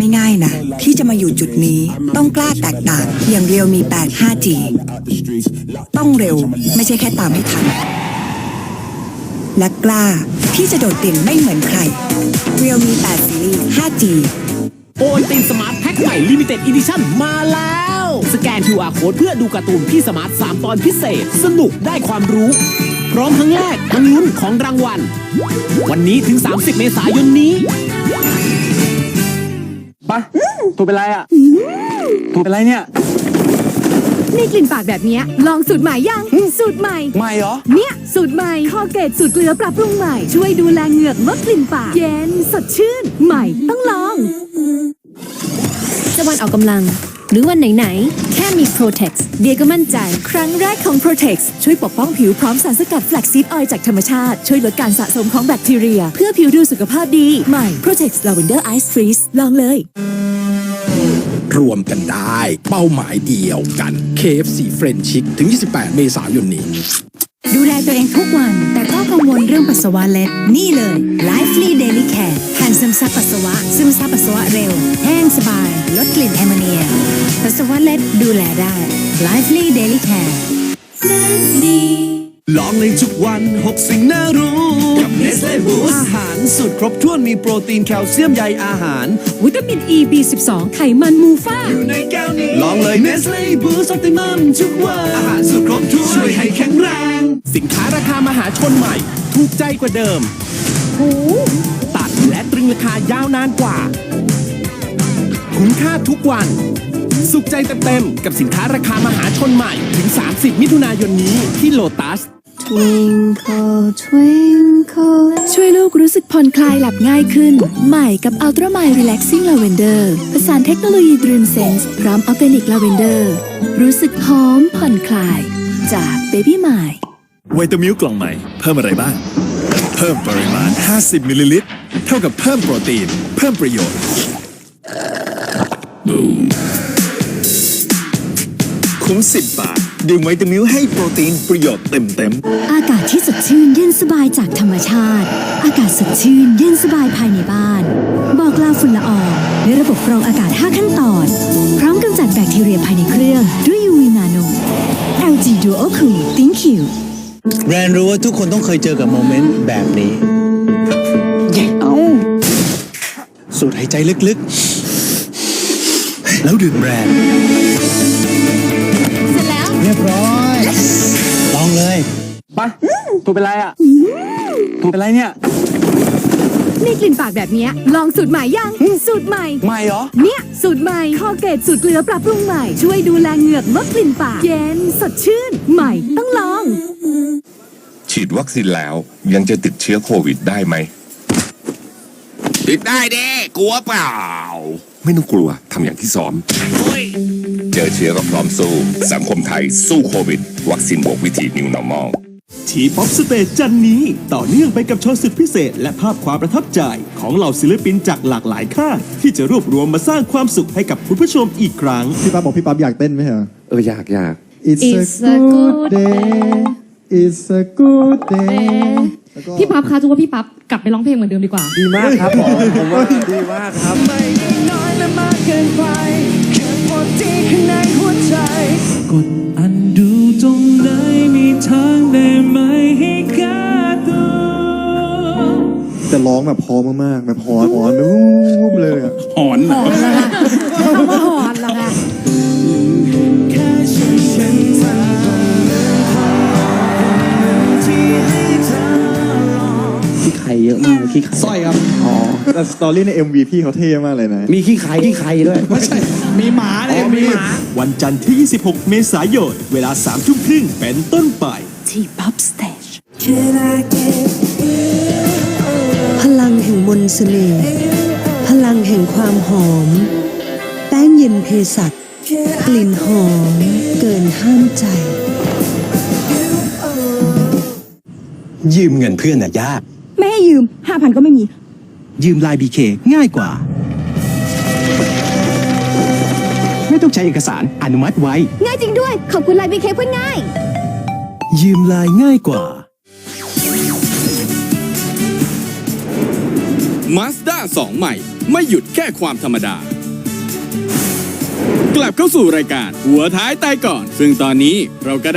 ไม่ง่ายนะ ที่จะมาอยู่จุดนี้ต้องกล้าแตกต่าง อย่างเรียวมี 8 5G ต้องเร็วไม่ใช่แค่ตามให้ทัน และกล้าที่จะโดดเด่นไม่เหมือนใครเรียวมี8ซีรีส์ 5G โอนตินสมาร์ทแพ็คใหม่ลิมิเต็ดอีดิชั่นมาแล้ว สแกน QR โค้ดเพื่อดูการ์ตูนพี่สมาร์ท 3 ตอนพิเศษ สนุกได้ความรู้ พร้อมทั้งแลกทั้งลุ้นของรางวัล วันนี้ถึง 30 เมษายนนี้ ตัวเป็นไรอะตัวเป็นไรเนี่ย มีกลิ่นปากแบบเนี้ยลองสูตรใหม่ยัง สูตรใหม่ไม่เหรอ เนี่ยสูตรใหม่คอเกตสูตรเกลือปรับปรุงใหม่ ช่วยดูแลเหงือกลดกลิ่นปาก เย็นสดชื่น ใหม่ต้องลองจะวันออกกำลัง หรือวันไหนๆแค่มี Protex เดียก็มั่นใจ ครั้งแรกของ Protex ช่วยปกป้องผิวพร้อมสารสกัดแฟลกซีดออยล์จากธรรมชาติ ช่วยลดการสะสมของแบคทีเรีย เพื่อผิวดูสุขภาพดีใหม่ Protex Lavender Ice Freeze ลองเลย รวมกันได้ เป้าหมายเดียวกัน KFC f r e n c h Chic ถึง 28 เมษายนนี้ ดูแลตัวเองทุกวัน แต่ก็กังวลเรื่องปัสสาวะเล็ด นี่เลย Lively Daily Care แผ่นซึมซับปัสสาวะ ซึมซับปัสสาวะเร็ว แห้งสบาย ลดกลิ่นแอมโมเนีย ปัสสาวะเล็ดดูแลได้ Lively Daily Care ลองในทุกวัน 6 สิ่งน่ารู้กับเน สเล่บูสอาหารสุดครบถ้วนมีโปรตีนแคลเซียมใยอาหาร วิตามิน E B12 ไขมันมูฟ่า อยู่ในแก้วนี้ลองเลยเนสเล่บูสออติมัมทุกวันอาหารสุดครบถ้วนช่วยให้แข็งแรง สินค้าราคามหาชนใหม่ ถูกใจกว่าเดิม ตัดและตรึงราคายาวนานกว่า คุ้มค่าทุกวัน สุขใจเต็มๆกับสินค้าราคามหาชนใหม่ ถึง 30 มิถุนายนนี้ที่โลตัส Twinkle Twinkle ช่วยลูกรู้สึกผ่อนคลายหลับง่ายขึ้น ใหม่กับ Ultra Mind Relaxing Lavender ผสานเทคโนโลยี Dream Sense พร้อมออร์แกนิกลาเวนเดอร์รู้สึกหอมผ่อนคลาย จาก Baby m i ไวตามิลกล่องใหม่ เพิ่มอะไรบ้าง เพิ่มปริมาณ 50 มิลลิลิตร เท่ากับเพิ่มโปรตีน เพิ่มประโยชน์ คุ้ม 10 บาท ดื่มไวตามิลให้โปรตีนประโยชน์เต็มเต็มๆอากาศที่สดชื่นเย็นสบายจากธรรมชาติ อากาศสดชื่นเย็นสบายภายในบ้าน บอกลาฝุ่นละอองด้วยระบบกรองอากาศ 5 ขั้นตอน พร้อมกำจัดแบคทีเรียภายในเครื่องด้วย UV Nano LG Duo Cool Think You แรนรู้ว่าทุกคนต้องเคยเจอกับโมเมนต์แบบนี้สูดหายใจลึกๆ แล้วดื่มแบรนด์เส ร็จแล้วเรียบร้อยลองเลยปะตัวเป็นไรอะตัวเป็นไรเนี่ย มีกลิ่นปากแบบเนี้ยลองสูตรใหม่ยัง สูตรใหม่ ไม่เหรอ เนี่ย สูตรใหม่คอเกตสูตรเกลือปรับปรุงใหม่ ช่วยดูแลเหงือกลดกลิ่นปาก เย็นสดชื่น ใหม่ต้องลอง ฉีดวัคซีนแล้วยังจะติดเชื้อโควิดได้ไหม ติดได้เด้กลัวเปล่า ไม่ต้องกลัวทำอย่างที่ซ้อม เจอเชื้อก็พร้อมสู้ สังคมไทยสู้โควิด วัคซีนบวกวิธี New Normal ทีป๊อปสเตจจันนี้ ต่อเนื่องไปกับโชว์สุดพิเศษ และภาพความประทับใจ ของเหล่าศิลปินจากหลากหลายค่ายที่จะรวบรวมมาสร้างความสุขให้กับคุณผู้ชมอีกครั้ง พี่ปั๊บบอกพี่ปั๊บอยากเต้นไหมเหรอ เอออยากอยาก It's, It's a a good good day It's a good day แล้วก็พี่ปั๊บคะทุกว่าพี่ปั๊บกลับไปร้องเพลงเหมือนเดิมดีกว่า ดีมากครับผมผมว่าดีมากครับ กดอันดูตรงไหนมีทางได้ไหมให้แก้ตัวแต่ร้องแบบพอมากๆแบบหอนหอนนูบเลยอะ หอนหอน ขี้ไข่เยอะมากเลยขี้ไข่สร้อยครับ อ๋อ แต่สตอรี่ใน MV พี่เขาเท่มากเลยนะ มีขี้ไข่ขี้ไข่ด้วย ไม่ใช่ มีหมาใน MV วันจันทร์ที่ 26 เมษายน เวลา3ทุ่มครึ่งเป็นต้นไป ที่ Pop Stage พลังแห่งมนต์เสน่ห์พลังแห่งความหอม แป้งเย็นเพสัตกลิ่นหอม เกินห้ามใจ ยืมเงินเพื่อนน่ะยาก ไม่ให้ยืมห้าพันก็ไม่มี ยืมลายบีเคง่ายกว่า ไม่ต้องใช้เอกสารอนุมัติไว้ ง่ายจริงด้วย ขอบคุณไลน์บีเคเพื่อนง่าย ยืมลายง่ายกว่า Mazda 2 ใหม่ ไม่หยุดแค่ความธรรมดา กลับเข้าสู่รายการ หัวท้ายตายก่อน ซึ่งตอนนี้เราก็ได้